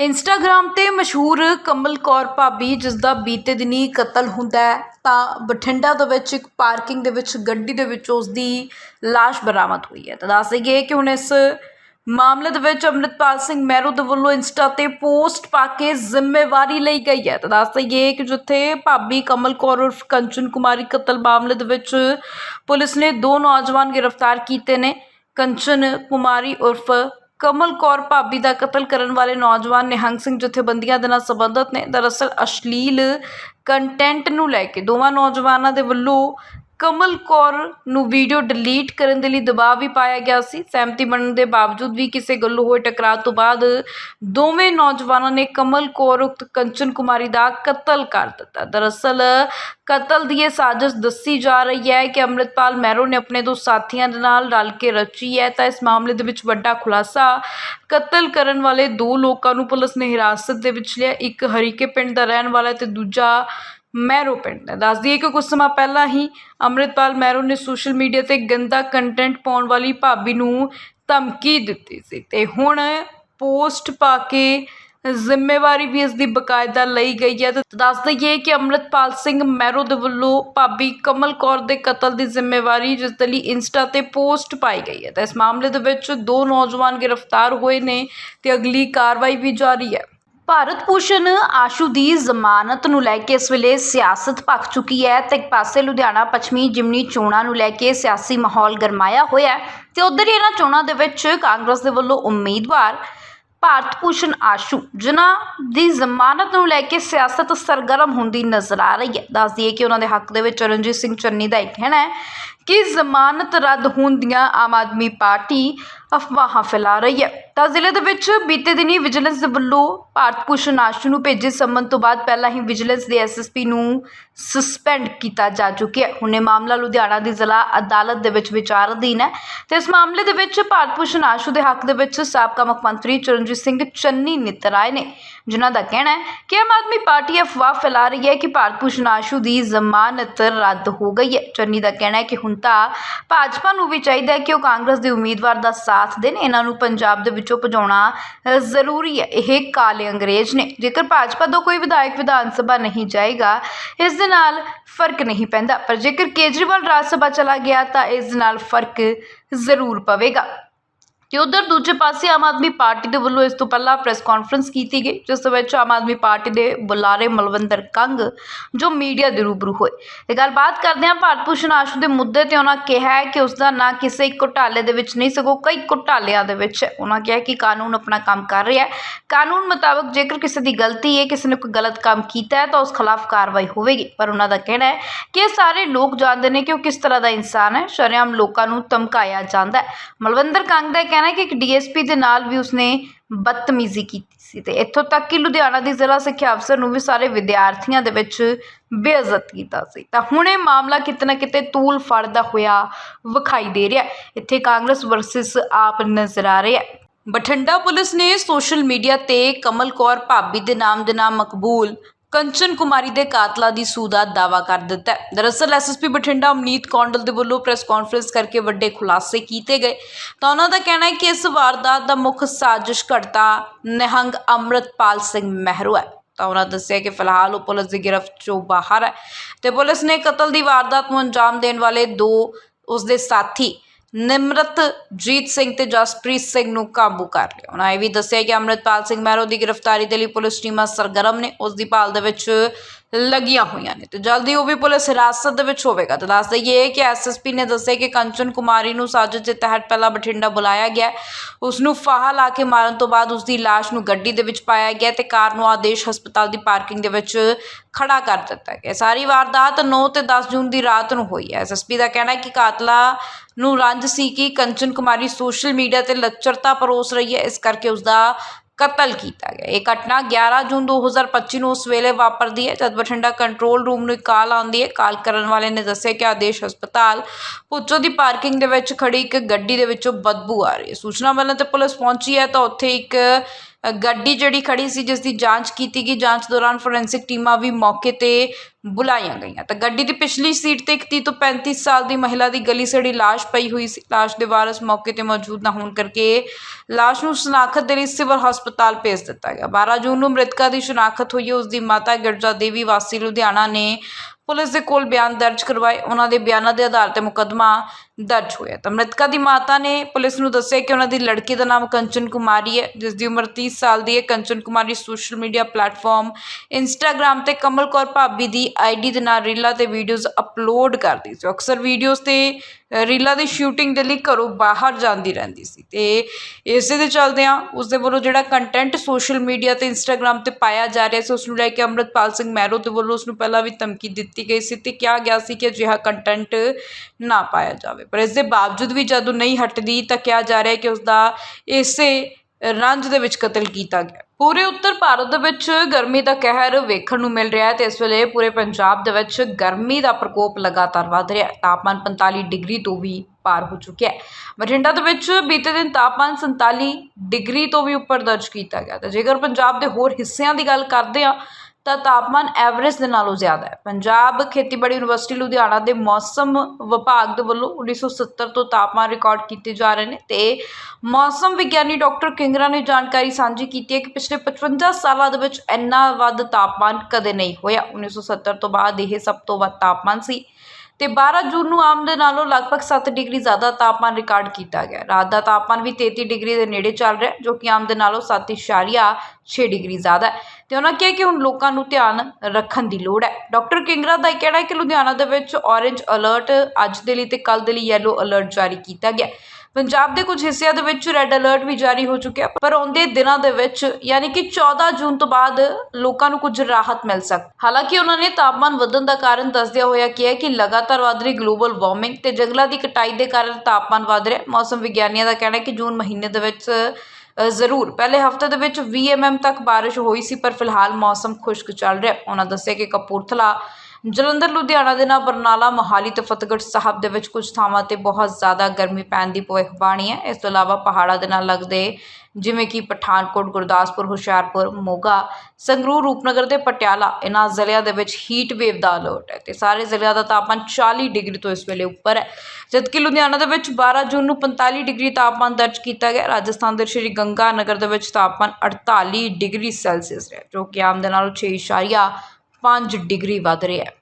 Instagram ਤੇ ਮਸ਼ਹੂਰ ਕਮਲ ਕੌਰ ਭਾਬੀ ਜਿਸ ਦਾ ਬੀਤੇ ਦਿਨੀ ਕਤਲ ਹੁੰਦਾ ਹੈ, ਤਾਂ ਬਠਿੰਡਾ ਦੇ ਵਿੱਚ ਇੱਕ ਪਾਰਕਿੰਗ ਦੇ ਵਿੱਚ ਗੱਡੀ ਦੇ ਵਿੱਚ ਉਸ ਦੀ ਲਾਸ਼ ਬਰਾਮਦ ਹੋਈ ਹੈ। ਤਾਂ ਦੱਸ ਦਈਏ ਕਿ ਹੁਣ ਇਸ ਮਾਮਲੇ ਦੇ ਵਿੱਚ ਅੰਮ੍ਰਿਤਪਾਲ ਸਿੰਘ ਮਹਿਰੂ ਦੇ ਵੱਲੋਂ ਇੰਸਟਾ ਤੇ ਪੋਸਟ ਪਾ ਕੇ ਜ਼ਿੰਮੇਵਾਰੀ ਲਈ ਗਈ ਹੈ। ਤਾਂ ਦੱਸ ਦਈਏ ਕਿ ਜਿੱਥੇ ਭਾਬੀ ਕਮਲ ਕੌਰ ਉਰਫ ਕੰਚਨ ਕੁਮਾਰੀ ਕਤਲ ਮਾਮਲੇ ਦੇ ਵਿੱਚ ਪੁਲਿਸ ਨੇ ਦੋ ਨੌਜਵਾਨ ਗ੍ਰਿਫਤਾਰ ਕੀਤੇ ਨੇ, ਕੰਚਨ ਕੁਮਾਰੀ ਉਰਫ ਕਮਲ ਕੌਰ ਭਾਬੀ ਦਾ ਕਤਲ ਕਰਨ ਵਾਲੇ ਨੌਜਵਾਨ ਨਿਹੰਗ ਸਿੰਘ ਜਥੇਬੰਦੀਆਂ ਦੇ ਨਾਲ ਸੰਬੰਧਿਤ ਨੇ। ਦਰਅਸਲ ਅਸ਼ਲੀਲ ਕੰਟੈਂਟ ਨੂੰ ਲੈ ਕੇ ਦੋਵਾਂ ਨੌਜਵਾਨਾਂ ਦੇ ਵੱਲੋਂ ਕਮਲ ਕੌਰ ਨੂੰ ਵੀਡੀਓ ਡਿਲੀਟ ਕਰਨ ਦੇ ਲਈ ਦਬਾਅ ਵੀ ਪਾਇਆ ਗਿਆ ਸੀ। ਸਹਿਮਤੀ ਬਣਨ ਦੇ ਬਾਵਜੂਦ ਵੀ ਕਿਸੇ ਗੱਲੋਂ ਹੋਏ ਟਕਰਾਅ ਤੋਂ ਬਾਅਦ ਦੋਵੇਂ ਨੌਜਵਾਨਾਂ ਨੇ ਕਮਲ ਕੌਰ ਉਕਤ ਕੰਚਨ ਕੁਮਾਰੀ ਦਾ ਕਤਲ ਕਰ ਦਿੱਤਾ। ਦਰਅਸਲ ਕਤਲ ਦੀ ਇਹ ਸਾਜ਼ਿਸ਼ ਦੱਸੀ ਜਾ ਰਹੀ ਹੈ ਕਿ ਅੰਮ੍ਰਿਤਪਾਲ ਮਹਿਰੋ ਨੇ ਆਪਣੇ ਦੋ ਸਾਥੀਆਂ ਦੇ ਨਾਲ ਰਲ ਕੇ ਰਚੀ ਹੈ ਤਾਂ ਇਸ ਮਾਮਲੇ ਦੇ ਵਿੱਚ ਵੱਡਾ ਖੁਲਾਸਾ ਕਤਲ ਕਰਨ ਵਾਲੇ ਦੋ ਲੋਕਾਂ ਨੂੰ ਪੁਲਿਸ ਨੇ ਹਿਰਾਸਤ ਦੇ ਵਿੱਚ ਲਿਆ। ਇੱਕ ਹਰੀਕੇ ਪਿੰਡ ਦਾ ਰਹਿਣ ਵਾਲਾ ਤੇ ਦੂਜਾ ਮੈਰੋ ਪਿੰਡ ਹੈ। ਦੱਸ ਦਈਏ ਕਿ ਕੁਝ ਸਮਾਂ ਪਹਿਲਾਂ ਹੀ ਅੰਮ੍ਰਿਤਪਾਲ ਮੈਰੋ ਨੇ ਸੋਸ਼ਲ ਮੀਡੀਆ ਤੇ ਗੰਦਾ ਕੰਟੈਂਟ ਪਾਉਣ ਵਾਲੀ ਭਾਬੀ ਨੂੰ ਧਮਕੀ ਦਿੱਤੀ ਸੀ ਤੇ ਹੁਣ ਪੋਸਟ ਪਾ ਕੇ ਜ਼ਿੰਮੇਵਾਰੀ ਵੀ ਇਸ ਦੀ ਬਕਾਇਦਾ ਲਈ ਗਈ ਹੈ। ਤੇ ਦੱਸ ਦਈਏ ਕਿ ਅੰਮ੍ਰਿਤਪਾਲ ਸਿੰਘ ਮੈਰੋ ਦੇ ਵੱਲੋਂ ਭਾਬੀ ਕਮਲ ਕੌਰ ਦੇ ਕਤਲ ਦੀ ਜ਼ਿੰਮੇਵਾਰੀ ਜਿਸ ਦੇ ਲਈ ਇੰਸਟਾ ਤੇ ਪੋਸਟ ਪਾਈ ਗਈ ਹੈ। ਤਾਂ ਇਸ ਮਾਮਲੇ ਦੇ ਵਿੱਚ ਦੋ ਨੌਜਵਾਨ ਗ੍ਰਿਫਤਾਰ ਹੋਏ ਨੇ ਤੇ ਅਗਲੀ ਕਾਰਵਾਈ ਵੀ ਜਾਰੀ ਹੈ। ਭਾਰਤ ਭੂਸ਼ਣ ਆਸ਼ੂ ਦੀ ਜ਼ਮਾਨਤ ਨੂੰ ਲੈ ਕੇ ਇਸ ਵੇਲੇ ਸਿਆਸਤ ਭਖ ਚੁੱਕੀ ਹੈ ਤੇ ਇੱਕ ਪਾਸੇ ਲੁਧਿਆਣਾ ਪੱਛਮੀ ਜਿਮਨੀ ਚੋਣਾਂ ਨੂੰ ਲੈ ਕੇ ਸਿਆਸੀ ਮਾਹੌਲ ਗਰਮਾਇਆ ਹੋਇਆ ਹੈ ਤੇ ਉਧਰ ਹੀ ਇਹਨਾਂ ਚੋਣਾਂ ਦੇ ਵਿੱਚ ਕਾਂਗਰਸ ਦੇ ਵੱਲੋਂ ਉਮੀਦਵਾਰ ਭਾਰਤ ਭੂਸ਼ਣ ਆਸ਼ੂ, ਜਿਨ੍ਹਾਂ ਦੀ ਜ਼ਮਾਨਤ ਨੂੰ ਲੈ ਕੇ ਸਿਆਸਤ ਸਰਗਰਮ ਹੁੰਦੀ ਨਜ਼ਰ ਆ ਰਹੀ ਹੈ। ਦੱਸ ਦਈਏ ਕਿ ਉਹਨਾਂ ਦੇ ਹੱਕ ਦੇ ਵਿੱਚ ਰਣਜੀਤ ਸਿੰਘ ਚੰਨੀ ਦਾ ਇਹ ਕਹਿਣਾ ਹੈ ਕਿ ਜ਼ਮਾਨਤ ਰੱਦ ਹੋਣ ਦੀਆਂ ਆਮ ਆਦਮੀ ਪਾਰਟੀ ਅਫਵਾਹਾਂ ਫੈਲਾ ਰਹੀ ਹੈ। ਤਾਂ ਜ਼ਿਲ੍ਹੇ ਦੇ ਵਿੱਚ ਬੀਤੇ ਦਿਨੀ ਵਿਜੀਲੈਂਸ ਦੇ ਵੱਲੋਂ ਭਾਰਤ ਭੂਸ਼ਣ ਆਸ਼ੂ ਨੂੰ ਭੇਜੇ ਸੰਮਨ ਤੋਂ ਬਾਅਦ ਪਹਿਲਾਂ ਹੀ ਵਿਜੀਲੈਂਸ ਦੇ ਐਸਐਸਪੀ ਨੂੰ ਸਸਪੈਂਡ ਕੀਤਾ ਜਾ ਚੁੱਕਿਆ ਹੈ। ਹੁਣ ਇਹ ਮਾਮਲਾ ਲੁਧਿਆਣਾ ਦੀ ਜ਼ਿਲ੍ਹਾ ਅਦਾਲਤ ਦੇ ਵਿੱਚ ਵਿਚਾਰ ਅਧੀਨ ਹੈ ਤੇ ਇਸ ਮਾਮਲੇ ਦੇ ਵਿੱਚ ਭਾਰਤ ਭੂਸ਼ਣ ਆਸ਼ੂ ਦੇ ਹੱਕ ਦੇ ਵਿੱਚ ਸਾਬਕਾ ਮੁੱਖ ਮੰਤਰੀ ਚਰਨਜੀਤ ਸਿੰਘ ਚੰਨੀ ਨਿੱਤਰ ਆਏ ਨੇ। ਜਿਨ੍ਹਾਂ ਦਾ ਕਹਿਣਾ ਹੈ ਕਿ ਆਮ ਆਦਮੀ ਪਾਰਟੀ ਅਫਵਾਹ ਫੈਲਾ ਰਹੀ ਹੈ ਕਿ ਭਾਰਤ ਭੂਸ਼ਣ ਆਸ਼ੂ ਦੀ ਜ਼ਮਾਨਤ ਰੱਦ ਹੋ ਗਈ ਹੈ। ਚੰਨੀ ਦਾ ਕਹਿਣਾ ਹੈ ਕਿ ਹੁਣ ਤਾਂ ਭਾਜਪਾ ਨੂੰ ਵੀ ਚਾਹੀਦਾ ਹੈ ਕਿ ਉਹ ਕਾਂਗਰਸ ਦੇ ਉਮੀਦਵਾਰ ਦਾ ਸਾਥ ਦੇਣ। ਇਹਨਾਂ ਨੂੰ ਪੰਜਾਬ ਦੇ ਵਿੱਚੋਂ ਭਜਾਉਣਾ ਜ਼ਰੂਰੀ ਹੈ। ਇਹ ਕਾਲੇ ਅੰਗਰੇਜ਼ ਨੇ। ਜੇਕਰ ਭਾਜਪਾ ਦਾ ਕੋਈ ਵਿਧਾਇਕ ਵਿਧਾਨ ਸਭਾ ਨਹੀਂ ਜਾਏਗਾ, ਇਸ ਦੇ ਨਾਲ ਫ਼ਰਕ ਨਹੀਂ ਪੈਂਦਾ। ਪਰ ਜੇਕਰ ਕੇਜਰੀਵਾਲ ਰਾਜ ਸਭਾ ਚਲਾ ਗਿਆ ਤਾਂ ਇਸ ਦੇ ਨਾਲ ਫ਼ਰਕ ਜ਼ਰੂਰ ਪਵੇਗਾ। ਤੇ ਉਧਰ ਦੂਜੇ ਪਾਸੇ ਆਮ ਆਦਮੀ ਪਾਰਟੀ ਦੇ ਵੱਲੋਂ ਇਸ ਤੋਂ ਪਹਿਲਾਂ ਪ੍ਰੈਸ ਕਾਨਫਰੰਸ ਕੀਤੀ ਗਈ, ਜਿਸ ਵਿੱਚ ਆਮ ਆਦਮੀ ਪਾਰਟੀ ਦੇ ਬੁਲਾਰੇ ਮਲਵਿੰਦਰ ਕੰਗ ਜੋ ਮੀਡੀਆ ਦੇ ਰੂਬਰੂ ਹੋਏ। ਤੇ ਗੱਲਬਾਤ ਕਰਦੇ ਹਾਂ ਭਾਰਤ ਭੂਸ਼ਣ ਆਸ਼ੂ ਦੇ ਮੁੱਦੇ ਤੇ। ਉਹਨਾਂ ਕਿਹਾ ਹੈ ਕਿ ਉਸ ਦਾ ਨਾਂ ਕਿਸੇ ਇੱਕ ਘੁਟਾਲੇ ਦੇ ਵਿੱਚ ਨਹੀਂ, ਸਗੋਂ ਕਈ ਘੁਟਾਲਿਆਂ ਦੇ ਵਿੱਚ ਹੈ। ਉਹਨਾਂ ਕਿਹਾ ਕਿ ਕਾਨੂੰਨ ਆਪਣਾ ਕੰਮ ਕਰ ਰਿਹਾ ਹੈ। ਕਾਨੂੰਨ ਮੁਤਾਬਕ ਜੇਕਰ ਕਿਸੇ ਦੀ ਗਲਤੀ ਹੈ, ਕਿਸੇ ਨੇ ਕੋਈ ਗਲਤ ਕੰਮ ਕੀਤਾ ਹੈ, ਤਾਂ ਉਸ ਖਿਲਾਫ ਕਾਰਵਾਈ ਹੋਵੇਗੀ। ਪਰ ਉਹਨਾਂ ਦਾ ਕਹਿਣਾ ਹੈ ਕਿ ਇਹ ਸਾਰੇ ਲੋਕ ਜਾਣਦੇ ਨੇ ਕਿ ਉਹ ਕਿਸ ਤਰ੍ਹਾਂ ਦਾ ਇਨਸਾਨ ਹੈ। ਸ਼ਰੇਆਮ ਲੋਕਾਂ ਨੂੰ ਧਮਕਾਇਆ ਜਾਂਦਾ ਹੈ। ਮਲਵਿੰਦਰ ਕੰਗ ਦਾ ਇਹ ਕਹਿਣਾ ਕਿ ਇੱਕ ਡੀਐਸਪੀ ਦੇ ਨਾਲ ਵੀ ਉਸਨੇ ਬਦਤਮੀਜ਼ੀ ਕੀਤੀ ਸੀ ਤੇ ਇੱਥੋਂ ਤੱਕ ਕਿ ਲੁਧਿਆਣਾ ਦੀ ਜ਼ਿਲ੍ਹਾ ਸਿੱਖਿਆ ਅਫਸਰ ਨੂੰ ਵੀ ਸਾਰੇ ਵਿਦਿਆਰਥੀਆਂ ਦੇ ਵਿੱਚ ਬੇਇੱਜ਼ਤ ਕੀਤਾ ਸੀ। ਤਾਂ ਹੁਣ ਇਹ ਮਾਮਲਾ ਕਿਤੇ ਨਾ ਕਿਤੇ ਤੂਲ ਫੜਦਾ ਹੋਇਆ ਵਿਖਾਈ ਦੇ ਰਿਹਾ ਇੱਥੇ ਕਾਂਗਰਸ ਵਰਸਸ ਆਪ ਨਜ਼ਰ ਆ ਰਿਹਾ ਹੈ। ਬਠਿੰਡਾ ਪੁਲਿਸ ਨੇ ਸੋਸ਼ਲ ਮੀਡੀਆ ਤੇ ਕਮਲ ਕੌਰ ਭਾਬੀ ਦੇ ਨਾਮ ਦੇ ਨਾਲ ਮਕਬੂਲ ਕੰਚਨ ਕੁਮਾਰੀ ਦੇ ਕਾਤਲਾਂ ਦੀ ਸੂਹ ਦਾ ਦਾਵਾ ਕਰ ਦਿੱਤਾ ਹੈ। ਦਰਅਸਲ ਐਸਐਸਪੀ ਬਠਿੰਡਾ ਅਮਨੀਤ ਕੌਂਡਲ ਦੇ ਵੱਲੋਂ ਪ੍ਰੈਸ ਕਾਨਫਰੰਸ ਕਰਕੇ ਵੱਡੇ ਖੁਲਾਸੇ ਕੀਤੇ ਗਏ। ਤਾਂ ਉਹਨਾਂ ਦਾ ਕਹਿਣਾ ਹੈ ਕਿ ਇਸ ਵਾਰਦਾਤ ਦਾ ਮੁੱਖ ਸਾਜ਼ਿਸ਼ ਘੜਤਾ ਨਿਹੰਗ ਅੰਮ੍ਰਿਤਪਾਲ ਸਿੰਘ ਮਹਿਰੂ ਹੈ। ਤਾਂ ਉਹਨਾਂ ਦੱਸਿਆ ਕਿ ਫਿਲਹਾਲ ਉਹ ਪੁਲਿਸ ਦੀ ਗਿਰਫਤ ਚੋਂ ਬਾਹਰ ਹੈ ਤੇ ਪੁਲਿਸ ਨੇ ਕਤਲ ਦੀ ਵਾਰਦਾਤ ਨੂੰ ਅੰਜਾਮ ਦੇਣ ਵਾਲੇ ਦੋ ਉਸ ਦੇ ਸਾਥੀ ਨਿਮਰਤਜੀਤ ਸਿੰਘ ਤੇ ਜਸਪ੍ਰੀਤ ਸਿੰਘ ਨੂੰ ਕਾਬੂ ਕਰ ਲਿਆ। ਉਹਨਾਂ ਇਹ ਵੀ ਦੱਸਿਆ ਕਿ ਅੰਮ੍ਰਿਤਪਾਲ ਸਿੰਘ ਮਹਿਰੋ ਦੀ ਗ੍ਰਿਫਤਾਰੀ ਦੇ ਲਈ ਪੁਲਿਸ ਟੀਮਾਂ ਸਰਗਰਮ ਨੇ। ਉਸ ਦੀ ਭਾਲ ਦੇ ਵਿੱਚ ਲੱਗੀਆਂ ਹੋਈਆਂ ਨੇ। ਤੇ ਜਲਦੀ ਉਹ ਵੀ ਪੁਲਿਸ ਹਿਰਾਸਤ ਦੇ ਵਿੱਚ ਹੋਵੇਗਾ। ਤੇ ਦੱਸ ਦਈਏ ਕਿ ਐਸਐਸਪੀ ਨੇ ਦੱਸਿਆ ਕਿ ਕੰਚਨ ਕੁਮਾਰੀ ਨੂੰ ਸਾਜ਼ਿਸ਼ ਦੇ ਤਹਿਤ ਪਹਿਲਾਂ ਬਠਿੰਡਾ ਬੁਲਾਇਆ ਗਿਆ। ਉਸ ਨੂੰ ਫਾਹਾ ਲਾ ਕੇ ਮਾਰਨ ਤੋਂ ਬਾਅਦ ਉਸ ਦੀ ਲਾਸ਼ ਨੂੰ ਗੱਡੀ ਦੇ ਵਿੱਚ ਪਾਇਆ ਗਿਆ ਤੇ ਕਾਰ ਨੂੰ ਆਦੇਸ਼ ਹਸਪਤਾਲ ਦੀ ਪਾਰਕਿੰਗ ਦੇ ਵਿੱਚ ਖੜਾ ਕਰ ਦਿੱਤਾ ਗਿਆ। ਸਾਰੀ ਵਾਰਦਾਤ 9 ਤੇ 10 ਜੂਨ ਦੀ ਰਾਤ ਨੂੰ ਹੋਈ ਹੈ। ਐਸਐਸਪੀ ਦਾ ਕਹਿਣਾ ਹੈ ਕਿ ਕਾਤਲਾ ਨੂੰ ਰੰਜ ਸੀ ਕਿ ਕੰਚਨ ਕੁਮਾਰੀ ਸੋਸ਼ਲ ਮੀਡੀਆ ਤੇ ਲੱਚਰਤਾ ਪਰੋਸ ਰਹੀ ਹੈ। ਇਸ ਕਰਕੇ ਉਸ ਦਾ ਕਤਲ ਕੀਤਾ ਗਿਆ। ਇਹ ਘਟਨਾ 11 ਜੂਨ 2025 ਨੂੰ ਉਸ ਵੇਲੇ ਵਾਪਰਦੀ ਹੈ, ਜਦ ਬਠਿੰਡਾ ਕੰਟਰੋਲ ਰੂਮ ਨੂੰ ਇੱਕ ਕਾਲ ਆਉਂਦੀ ਹੈ। ਕਾਲ ਕਰਨ ਵਾਲੇ ਨੇ ਦੱਸਿਆ ਕਿ ਆਦੇਸ਼ ਹਸਪਤਾਲ ਪੁੱਚੋ ਦੀ ਪਾਰਕਿੰਗ ਦੇ ਵਿੱਚ ਖੜੀ ਇੱਕ ਗੱਡੀ ਦੇ ਵਿੱਚੋਂ ਬਦਬੂ ਆ ਰਹੀ ਹੈ। ਸੂਚਨਾ ਮਿਲਣ ਤੇ ਪੁਲਿਸ ਪਹੁੰਚੀ ਹੈ ਤਾਂ ਉੱਥੇ ਇੱਕ ਗੱਡੀ ਜਿਹੜੀ ਖੜੀ ਸੀ ਜਿਸ ਦੀ ਜਾਂਚ ਕੀਤੀ ਗਈ, ਜਾਂਚ ਦੌਰਾਨ ਫੋਰੈਂਸਿਕ ਟੀਮਾਂ ਵੀ ਮੌਕੇ ਤੇ ਬੁਲਾਈਆਂ ਗਈਆਂ। ਤਾਂ ਗੱਡੀ ਦੀ ਪਿਛਲੀ ਸੀਟ ਤੇ ਇੱਕ 30 ਤੋਂ 35 ਸਾਲ ਦੀ ਮਹਿਲਾ ਦੀ ਗਲੀ ਸੜੀ ਲਾਸ਼ ਪਈ ਹੋਈ ਸੀ। ਲਾਸ਼ ਦੇ ਵਾਰਸ ਮੌਕੇ ਤੇ ਮੌਜੂਦ ਨਾ ਹੋਣ ਕਰਕੇ ਲਾਸ਼ ਨੂੰ ਸ਼ਨਾਖਤ ਦੇ ਲਈ ਸਿਵਲ ਹਸਪਤਾਲ ਭੇਜ ਦਿੱਤਾ ਗਿਆ। 12 ਜੂਨ ਨੂੰ ਮ੍ਰਿਤਕਾ ਦੀ ਸ਼ਨਾਖਤ ਹੋਈ। ਹੈ ਉਸ ਦੀ ਮਾਤਾ ਗਿਰਜਾ ਦੇਵੀ ਵਾਸੀ ਲੁਧਿਆਣਾ ਨੇ ਪੁਲਿਸ ਦੇ ਕੋਲ ਬਿਆਨ ਦਰਜ ਕਰਵਾਏ। ਉਹਨਾਂ ਦੇ ਬਿਆਨਾਂ ਦੇ ਆਧਾਰ ਤੇ ਮੁਕੱਦਮਾ ਦਰਜ ਹੋਇਆ ਤਾਂ ਮ੍ਰਿਤਕਾ ਦੀ ਮਾਤਾ ਨੇ ਪੁਲਿਸ ਨੂੰ ਦੱਸਿਆ ਕਿ ਉਹਨਾਂ ਦੀ ਲੜਕੀ ਦਾ ਨਾਮ ਕੰਚਨ ਕੁਮਾਰੀ ਹੈ ਜਿਸ ਦੀ ਉਮਰ 30 ਸਾਲ ਦੀ ਹੈ। Kanchan Kumari social media platform Instagram ਤੇ ਕਮਲ ਕੌਰ ਭਾਬੀ ਦੀ ਆਈਡੀ ਦੇ ਨਾਲ ਰੀਲਾਂ ਤੇ ਵੀਡੀਓਜ਼ ਅਪਲੋਡ ਕਰਦੀ ਸੀ। ਅਕਸਰ ਵੀਡੀਓਜ਼ ਤੇ ਰੀਲਾਂ ਦੀ ਸ਼ੂਟਿੰਗ ਦੇ ਲਈ ਘਰੋਂ ਬਾਹਰ ਜਾਂਦੀ ਰਹਿੰਦੀ ਸੀ। ਤੇ ਇਸੇ ਦੇ ਚੱਲਦਿਆਂ ਉਸ ਦੇ ਵੱਲੋਂ ਜਿਹੜਾ ਕੰਟੈਂਟ ਸੋਸ਼ਲ ਮੀਡੀਆ ਤੇ ਇੰਸਟਾਗ੍ਰam ਤੇ ਪਾਇਆ ਜਾ ਰਿਹਾ ਸੀ ਉਸ ਨੂੰ ਲੈ ਕੇ ਅੰਮ੍ਰਿਤਪਾਲ ਸਿੰਘ ਮਹਿਰੋ ਦੇ ਵੱਲੋਂ ਉਸ ਨੂੰ ਪਹਿਲਾਂ ਵੀ ਧਮਕੀ ਦਿੱਤੀ ਗਈ ਸੀ ਤੇ ਕਿਹਾ ਗਿਆ ਸੀ ਕਿ ਅਜਿਹਾ ਕੰਟੈਂਟ ਨਾ ਪਾਇਆ ਜਾਵੇ। ਪਰ ਇਸ ਦੇ ਬਾਵਜੂਦ ਵੀ ਜਦੋਂ ਨਹੀਂ ਹਟਦੀ ਤਾਂ ਕਿਹਾ ਜਾ ਰਿਹਾ ਕਿ ਉਸ ਦਾ ਇਸੇ ਰੰਜ ਦੇ ਵਿੱਚ ਕਤਲ ਕੀਤਾ ਗਿਆ। ਪੂਰੇ ਉੱਤਰ ਭਾਰਤ ਦੇ ਵਿੱਚ ਗਰਮੀ ਦਾ ਕਹਿਰ ਵੇਖਣ ਨੂੰ ਮਿਲ ਰਿਹਾ ਹੈ ਤੇ ਇਸ ਵੇਲੇ ਪੂਰੇ ਪੰਜਾਬ ਦੇ ਵਿੱਚ ਗਰਮੀ ਦਾ ਪ੍ਰਕੋਪ ਲਗਾਤਾਰ ਵਧ ਰਿਹਾ ਹੈ। ਤਾਪਮਾਨ 45 ਡਿਗਰੀ ਤੋਂ ਵੀ ਪਾਰ ਹੋ ਚੁੱਕਿਆ ਹੈ। ਬਠਿੰਡਾ ਦੇ ਵਿੱਚ ਬੀਤੇ ਦਿਨ ਤਾਪਮਾਨ 47 ਡਿਗਰੀ ਤੋਂ ਵੀ ਉੱਪਰ ਦਰਜ ਕੀਤਾ ਗਿਆ। ਤੇ ਜੇਕਰ ਪੰਜਾਬ ਦੇ ਹੋਰ ਹਿੱਸਿਆਂ ਦੀ ਗੱਲ ਕਰਦੇ ਹਾਂ ਤਾਂ ਤਾਪਮਾਨ ਐਵਰੇਜ ਦੇ ਨਾਲੋਂ ਜ਼ਿਆਦਾ ਹੈ। ਪੰਜਾਬ ਖੇਤੀਬਾੜੀ ਯੂਨੀਵਰਸਿਟੀ ਲੁਧਿਆਣਾ ਦੇ ਮੌਸਮ ਵਿਭਾਗ ਦੇ ਵੱਲੋਂ 1970 ਤੋਂ ਤਾਪਮਾਨ ਰਿਕਾਰਡ ਕੀਤੇ ਜਾ ਰਹੇ ਨੇ ਤੇ ਮੌਸਮ ਵਿਗਿਆਨੀ ਡਾਕਟਰ ਕਿੰਗਰਾ ਨੇ ਜਾਣਕਾਰੀ ਸਾਂਝੀ ਕੀਤੀ ਹੈ ਕਿ ਪਿਛਲੇ 55 ਸਾਲਾਂ ਦੇ ਵਿੱਚ ਇੰਨਾ ਵੱਧ ਤਾਪਮਾਨ ਕਦੇ ਨਹੀਂ ਹੋਇਆ। 1970 ਤੋਂ ਬਾਅਦ ਇਹ ਸਭ ਤੋਂ ਵੱਧ ਤਾਪਮਾਨ ਸੀ। ਤੇ 12 ਜੂਨ ਨੂੰ ਆਮ ਦੇ ਨਾਲੋਂ ਲਗਭਗ 7 ਡਿਗਰੀ ਜ਼ਿਆਦਾ ਤਾਪਮਾਨ ਰਿਕਾਰਡ ਕੀਤਾ ਗਿਆ। ਰਾਤ ਦਾ ਤਾਪਮਾਨ ਵੀ 33 ਡਿਗਰੀ ਦੇ ਨੇੜੇ ਚੱਲ ਰਿਹਾ, ਜੋ ਕਿ ਆਮ ਦੇ ਨਾਲੋਂ 7.6 ਡਿਗਰੀ ਜ਼ਿਆਦਾ ਹੈ। ਤੇ ਉਹਨਾਂ ਕਿਹਾ ਕਿ ਹੁਣ ਲੋਕਾਂ ਨੂੰ ਧਿਆਨ ਰੱਖਣ ਦੀ ਲੋੜ ਹੈ। ਡਾਕਟਰ ਕਿੰਗਰਾ ਦਾ ਇਹ ਕਹਿਣਾ ਹੈ ਕਿ ਲੁਧਿਆਣਾ ਦੇ ਵਿੱਚ ਔਰੇਂਜ ਅਲਰਟ ਅੱਜ ਦੇ ਲਈ ਤੇ ਕੱਲ ਦੇ ਲਈ ਯੈਲੋ ਅਲਰਟ ਜਾਰੀ ਕੀਤਾ ਗਿਆ। ਪੰਜਾਬ ਦੇ ਕੁਝ ਹਿੱਸਿਆਂ ਦੇ ਵਿੱਚ ਰੈੱਡ ਅਲਰਟ ਵੀ ਜਾਰੀ ਹੋ ਚੁੱਕਿਆ, ਪਰ ਆਉਂਦੇ ਦਿਨਾਂ ਦੇ ਵਿੱਚ ਯਾਨੀ ਕਿ 14 ਜੂਨ ਤੋਂ ਬਾਅਦ ਲੋਕਾਂ ਨੂੰ ਕੁਝ ਰਾਹਤ ਮਿਲ ਸਕ। ਹਾਲਾਂਕਿ ਉਹਨਾਂ ਨੇ ਤਾਪਮਾਨ ਵਧਣ ਦਾ ਕਾਰਨ ਦੱਸਦਿਆਂ ਹੋਇਆ ਕਿਹਾ ਕਿ ਲਗਾਤਾਰ ਵਧ ਰਹੀ ਗਲੋਬਲ ਵਾਰਮਿੰਗ ਤੇ ਜੰਗਲਾਂ ਦੀ ਕਟਾਈ ਦੇ ਕਾਰਨ ਤਾਪਮਾਨ ਵਧ ਰਿਹਾ। ਮੌਸਮ ਵਿਗਿਆਨੀਆਂ ਦਾ ਕਹਿਣਾ ਹੈ ਕਿ ਜੂਨ ਮਹੀਨੇ ਦੇ ਵਿੱਚ ਜ਼ਰੂਰ। ਪਹਿਲੇ ਹਫ਼ਤੇ ਦੇ ਵਿੱਚ 20 mm ਤੱਕ ਬਾਰਿਸ਼ ਹੋਈ ਸੀ, ਪਰ ਫਿਲਹਾਲ ਮੌਸਮ ਖੁਸ਼ਕ ਚੱਲ ਰਿਹਾ। ਉਹਨਾਂ ਦੱਸਿਆ ਕਿ ਕਪੂਰਥਲਾ ਜਲੰਧਰ, ਲੁਧਿਆਣਾ ਦੇ ਨਾਲ ਬਰਨਾਲਾ, ਮੋਹਾਲੀ ਤੇ ਫਤਿਹਗੜ੍ਹ ਸਾਹਿਬ ਦੇ ਵਿੱਚ ਕੁਝ ਥਾਵਾਂ ਤੇ ਬਹੁਤ ਜ਼ਿਆਦਾ ਗਰਮੀ ਪੈਣ ਦੀ ਭਵਿੱਖਬਾਣੀ ਹੈ। ਇਸ ਤੋਂ ਇਲਾਵਾ ਪਹਾੜਾਂ ਦੇ ਨਾਲ ਲੱਗਦੇ ਜਿਵੇਂ ਕਿ ਪਠਾਨਕੋਟ, ਗੁਰਦਾਸਪੁਰ, ਹੁਸ਼ਿਆਰਪੁਰ, ਮੋਗਾ, ਸੰਗਰੂਰ, ਰੂਪਨਗਰ ਤੇ ਪਟਿਆਲਾ ਇਹਨਾਂ ਜ਼ਿਲ੍ਹਿਆਂ ਦੇ ਵਿੱਚ ਹੀਟ ਵੇਵ ਦਾ ਅਲਰਟ ਹੈ ਤੇ ਸਾਰੇ ਜ਼ਿਲ੍ਹਿਆਂ ਦਾ ਤਾਪਮਾਨ 40 ਡਿਗਰੀ ਤੋਂ ਇਸ ਵੇਲੇ ਉੱਪਰ ਹੈ। ਜਦਕਿ ਲੁਧਿਆਣਾ ਦੇ ਵਿੱਚ 12 ਜੂਨ ਨੂੰ 45 ਡਿਗਰੀ ਤਾਪਮਾਨ ਦਰਜ ਕੀਤਾ ਗਿਆ, ਰਾਜਸਥਾਨ ਦੇ ਸ਼੍ਰੀ ਗੰਗਾ ਨਗਰ ਦੇ ਵਿੱਚ ਤਾਪਮਾਨ 48 ਡਿਗਰੀ ਸੈਲਸੀਅਸ ਰਿਹਾ, ਜੋ ਕਿ ਆਮ ਦੇ ਨਾਲੋਂ 6.5 ਪੰਜ ਡਿਗਰੀ ਵੱਧ ਰਿਹਾ